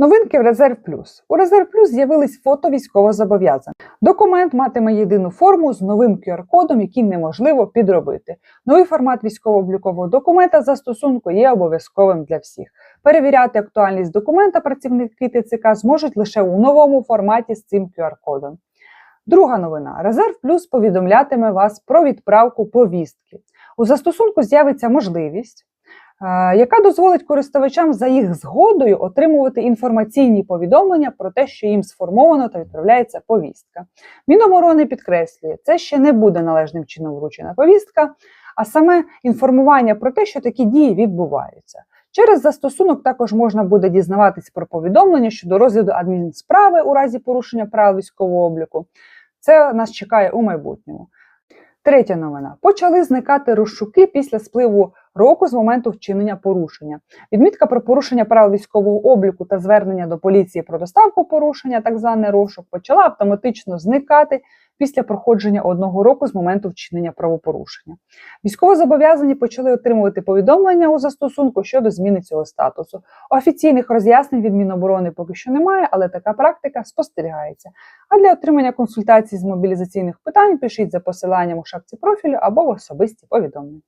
Новинки в Резерв Плюс. У Резерв Плюс з'явились фото військовозобов'язаних. Документ матиме єдину форму з новим QR-кодом, який неможливо підробити. Новий формат військово-облікового документа застосунку є обов'язковим для всіх. Перевіряти актуальність документа працівники ТЦК зможуть лише у новому форматі з цим QR-кодом. Друга новина: Резерв Плюс повідомлятиме вас про відправку повістки. У застосунку з'явиться можливість, яка дозволить користувачам за їх згодою отримувати інформаційні повідомлення про те, що їм сформовано та відправляється повістка. Міноборони підкреслює, це ще не буде належним чином вручена повістка, а саме інформування про те, що такі дії відбуваються. Через застосунок також можна буде дізнаватись про повідомлення щодо розгляду адмінсправи у разі порушення правил військового обліку. Це нас чекає у майбутньому. Третя новина: почали зникати розшуки після спливу року з моменту вчинення порушення. Відмітка про порушення правил військового обліку та звернення до поліції про доставку порушення, так званий розшук, почала автоматично зникати після проходження одного року з моменту вчинення правопорушення. Військовозобов'язані почали отримувати повідомлення у застосунку щодо зміни цього статусу. Офіційних роз'яснень від Міноборони поки що немає, але така практика спостерігається. А для отримання консультацій з мобілізаційних питань пишіть за посиланням у шапці профілю або в особисті повідомлення.